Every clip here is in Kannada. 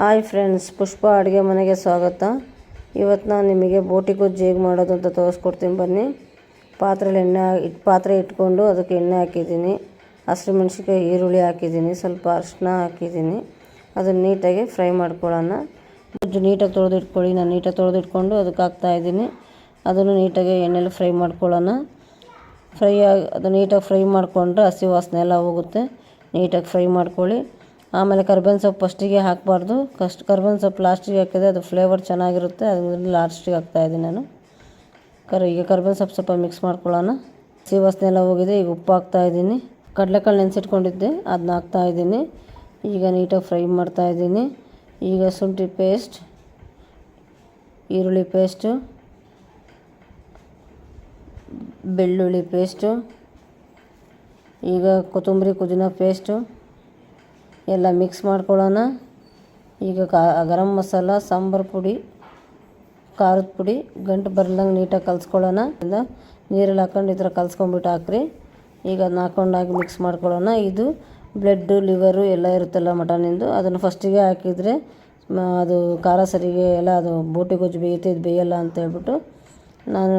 ಹಾಯ್ ಫ್ರೆಂಡ್ಸ್, ಪುಷ್ಪ ಅಡುಗೆ ಮನೆಗೆ ಸ್ವಾಗತ. ಇವತ್ತು ನಾನು ನಿಮಗೆ ಬೋಟಿ ಗೊಜ್ಜು ಹೇಗೆ ಮಾಡೋದು ಅಂತ ತೋರಿಸ್ಕೊಡ್ತೀನಿ ಬನ್ನಿ. ಪಾತ್ರೆಲಿ ಎಣ್ಣೆ ಇಟ್ಟು ಪಾತ್ರೆ ಇಟ್ಕೊಂಡು ಅದಕ್ಕೆ ಎಣ್ಣೆ ಹಾಕಿದ್ದೀನಿ. ಹಸಿಮೆಣ್ಸಿಕಾಯಿ ಈರುಳ್ಳಿ ಹಾಕಿದ್ದೀನಿ, ಸ್ವಲ್ಪ ಅರಿಶಿನ ಹಾಕಿದ್ದೀನಿ. ಅದನ್ನು ನೀಟಾಗಿ ಫ್ರೈ ಮಾಡ್ಕೊಳ್ಳೋಣ. ಗೊಜ್ಜು ನೀಟಾಗಿ ತೊಳೆದಿಟ್ಕೊಳ್ಳಿ, ನಾನು ನೀಟಾಗಿ ತೊಳೆದು ಇಟ್ಕೊಂಡು ಅದಕ್ಕೆ ಹಾಕ್ತಾಯಿದ್ದೀನಿ ಅದನ್ನು ನೀಟಾಗಿ ಎಣ್ಣೆಲಿ ಫ್ರೈ ಮಾಡ್ಕೊಳ್ಳೋಣ. ಫ್ರೈ ಆಗಿ ಅದು ನೀಟಾಗಿ ಫ್ರೈ ಮಾಡಿಕೊಂಡ್ರೆ ಹಸಿ ವಾಸನೆ ಎಲ್ಲ ಹೋಗುತ್ತೆ. ನೀಟಾಗಿ ಫ್ರೈ ಮಾಡ್ಕೊಳ್ಳಿ. ಆಮೇಲೆ ಕರ್ಬೇವಿನ ಸೊಪ್ಪು ಫಸ್ಟಿಗೆ ಹಾಕಬಾರ್ದು. ಕಸ್ಟ್ ಕರ್ಬೇವಿನ ಸೊಪ್ಪು ಲಾಸ್ಟಿಗೆ ಹಾಕಿದ್ರೆ ಅದು ಫ್ಲೇವರ್ ಚೆನ್ನಾಗಿರುತ್ತೆ. ಅದರಿಂದ ಲಾಸ್ಟಿಗೆ ಹಾಕ್ತಾಯಿದ್ದೀನಿ ನಾನು. ಕರ್, ಈಗ ಕರ್ಬೇವಿನ ಸೊಪ್ಪು ಸ್ವಲ್ಪ ಮಿಕ್ಸ್ ಮಾಡ್ಕೊಳ್ಳೋಣ. ಎಲ್ಲ ಹೋಗಿದೆ, ಈಗ ಉಪ್ಪು ಹಾಕ್ತಾಯಿದ್ದೀನಿ ಕಡಲೆಕಾಳು ನೆನೆಸಿಟ್ಕೊಂಡಿದ್ದೆ ಅದನ್ನ ಹಾಕ್ತಾಯಿದ್ದೀನಿ ಈಗ ನೀಟಾಗಿ ಫ್ರೈ ಮಾಡ್ತಾಯಿದ್ದೀನಿ ಈಗ ಶುಂಠಿ ಪೇಸ್ಟ್, ಈರುಳ್ಳಿ ಪೇಸ್ಟು, ಬೆಳ್ಳುಳ್ಳಿ ಪೇಸ್ಟು, ಈಗ ಕೊತ್ತಂಬರಿ ಪುದೀನ ಪೇಸ್ಟು ಎಲ್ಲ ಮಿಕ್ಸ್ ಮಾಡ್ಕೊಳ್ಳೋಣ. ಈಗ ಕಾ, ಗರಂ ಮಸಾಲ, ಸಾಂಬಾರು ಪುಡಿ, ಖಾರದ ಪುಡಿ, ಗಂಟು ಬರ್ಲಂಗೆ ನೀಟಾಗಿ ಕಲಿಸ್ಕೊಳ್ಳೋಣ. ನೀರಲ್ಲಿ ಹಾಕೊಂಡು ಈ ಥರ ಕಲ್ಸ್ಕೊಂಬಿಟ್ಟು ಹಾಕ್ರಿ. ಈಗ ಅದನ್ನ ಹಾಕೊಂಡಾಗಿ ಮಿಕ್ಸ್ ಮಾಡ್ಕೊಳ್ಳೋಣ. ಇದು ಬ್ಲಡ್ಡು ಲಿವರು ಎಲ್ಲ ಇರುತ್ತಲ್ಲ ಮಟನಿಂದು. ಅದನ್ನು ಫಸ್ಟಿಗೆ ಹಾಕಿದರೆ ಅದು ಖಾರ ಸರಿಗೆ ಎಲ್ಲ ಅದು ಬೋಟಿ ಗೊಜ್ಜು ಬೇಯುತ್ತೆ, ಇದು ಬೇಯಲ್ಲ ಅಂತ ಹೇಳ್ಬಿಟ್ಟು ನಾನು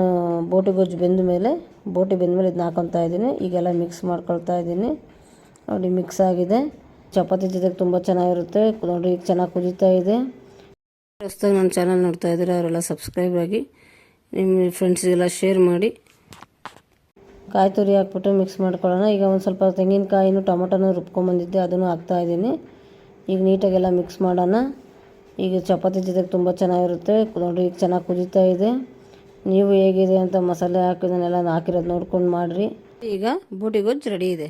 ಬೋಟಿ ಗೊಜ್ಜು ಬೆಂದ ಮೇಲೆ, ಬೋಟಿ ಬೆಂದ ಮೇಲೆ ಇದನ್ನ ಹಾಕೊತಾ ಇದ್ದೀನಿ. ಈಗೆಲ್ಲ ಮಿಕ್ಸ್ ಮಾಡ್ಕೊಳ್ತಾ ಇದ್ದೀನಿ. ನೋಡಿ ಮಿಕ್ಸ್ ಆಗಿದೆ. ಚಪಾತಿ ಜೊತೆಗೆ ತುಂಬ ಚೆನ್ನಾಗಿರುತ್ತೆ. ನೋಡಿ ಈಗ ಚೆನ್ನಾಗಿ ಕುದೀತಾ ಇದೆ. ಹೊಸ್ದಾಗಿ ನನ್ನ ಚಾನಲ್ ನೋಡ್ತಾ ಇದ್ದೀರಾ ಅವರೆಲ್ಲ ಸಬ್ಸ್ಕ್ರೈಬ್ ಆಗಿ ನಿಮ್ಮ ಫ್ರೆಂಡ್ಸಿಗೆಲ್ಲ ಶೇರ್ ಮಾಡಿ. ಕಾಯಿ ತುರಿ ಹಾಕ್ಬಿಟ್ಟು ಮಿಕ್ಸ್ ಮಾಡ್ಕೊಳ್ಳೋಣ. ಈಗ ಒಂದು ಸ್ವಲ್ಪ ತೆಂಗಿನಕಾಯಿನೂ ಟೊಮೊಟೊನೂ ರುಬ್ಕೊಂಬಂದಿದ್ದೆ ಅದನ್ನು ಹಾಕ್ತಾಯಿದ್ದೀನಿ ಈಗ ನೀಟಾಗೆಲ್ಲ ಮಿಕ್ಸ್ ಮಾಡೋಣ. ಈಗ ಚಪಾತಿ ಜೊತೆಗೆ ತುಂಬ ಚೆನ್ನಾಗಿರುತ್ತೆ. ನೋಡಿ ಈಗ ಚೆನ್ನಾಗಿ ಕುದೀತಾ ಇದೆ. ನೀವು ಹೇಗಿದೆ ಅಂತ ಮಸಾಲೆ ಹಾಕಿದನ್ನೆಲ್ಲ ಹಾಕಿರೋದು ನೋಡ್ಕೊಂಡು ಮಾಡಿರಿ. ಈಗ ಬೂಟಿ ಗೊಜ್ಜು ರೆಡಿ ಇದೆ.